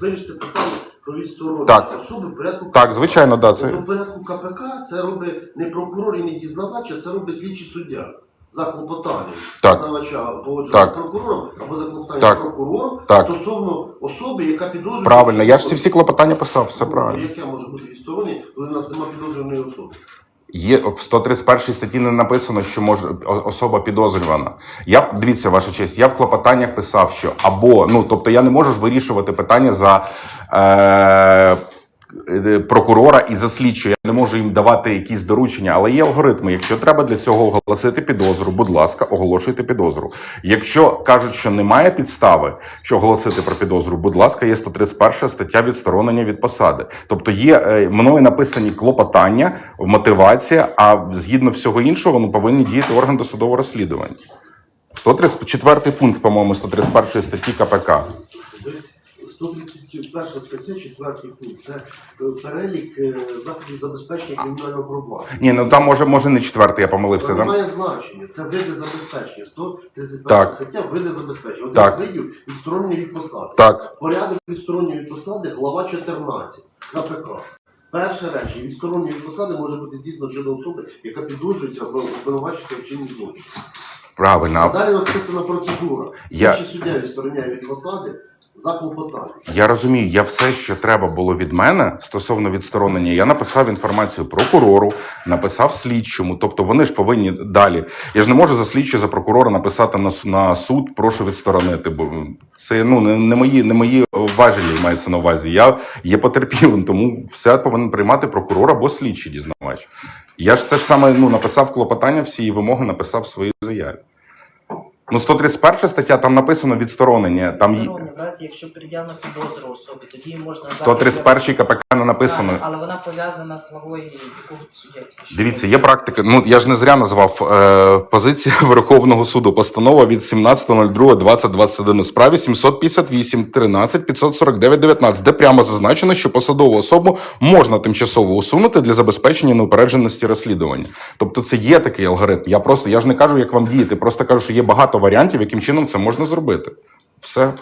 вирішити питання про відсторонення Так. особи в порядку Так, звичайно, да, це Тобто в порядку КПК це робить не прокурор і не дізнавач, а це робить слідчий суддя. За клопотанням дізнавача погодження з прокурором або за клопотанням прокурором стосовно особи, яка підозрює. правильно. Я ж ці всі клопотання писав, все правильно. Яке може бути відсторонення, коли в нас немає підозрюваної особи? Є в 131 статті не написано, що може особа підозрювана. Я дивіться, ваша честь. Я в клопотаннях писав, що або ну тобто я не можу вирішувати питання за е, прокурора і за слідчого. Я не можу їм давати якісь доручення, але є алгоритми. Якщо треба для цього оголосити підозру, будь ласка, оголошуйте підозру. Якщо кажуть, що немає підстави, що оголосити про підозру, будь ласка, є 131 стаття відсторонення від посади. Тобто є е, мною написані клопотання, мотивація, а згідно всього іншого, ну повинні діяти орган досудового розслідування. 134 пункт, по-моєму, 131 статті КПК. 131 стаття, 4 пункт. Це е, перелік е, заходів забезпечення кримінального провадження. Ні, ну там може, може не четвертий, я помилився. Це не має значення. Це види забезпечення. 131 Так. стаття види забезпечення. Один Так. з видів відсторонення від посади. так, Порядок відсторонення від посади, глава 14 КПК. Перше речі, відсторонення від посади може бути здійснено щодо особи, яка підозрюється або обвинувачується в чині злочину. правильно. Далі розписана процедура. Я- Слідчий суддя відстороняє від посади за. Я розумію, я все, що треба було від мене стосовно відсторонення, я написав інформацію прокурору, написав слідчому. Тобто вони ж повинні далі. Я ж не можу за слідчого, за прокурора написати на, на суд, прошу відсторонити. Бо це ну не, не мої, не мої важелі мається на увазі. Я є потерпілим, тому все повинен приймати прокурор або слідчий дізнавач. Я ж це ж саме ну написав клопотання, всі вимоги написав в своїй заяві. Ну, 131 стаття, там написано відсторонення. Там разі, якщо пред'явлено підозру особі, тоді можна 131 КПК не написано. Так, але вона пов'язана з главою якого суддя. Дивіться, є практика. Ну я ж не зря назвав е, позиція Верховного суду. Постанова від 17.02.2021 у справі 758 13 549 19, де прямо зазначено, що посадову особу можна тимчасово усунути для забезпечення неупередженості розслідування. Тобто, це є такий алгоритм. Я просто я ж не кажу, як вам діяти, просто кажу, що є багато варіантів, яким чином це можна зробити. Все.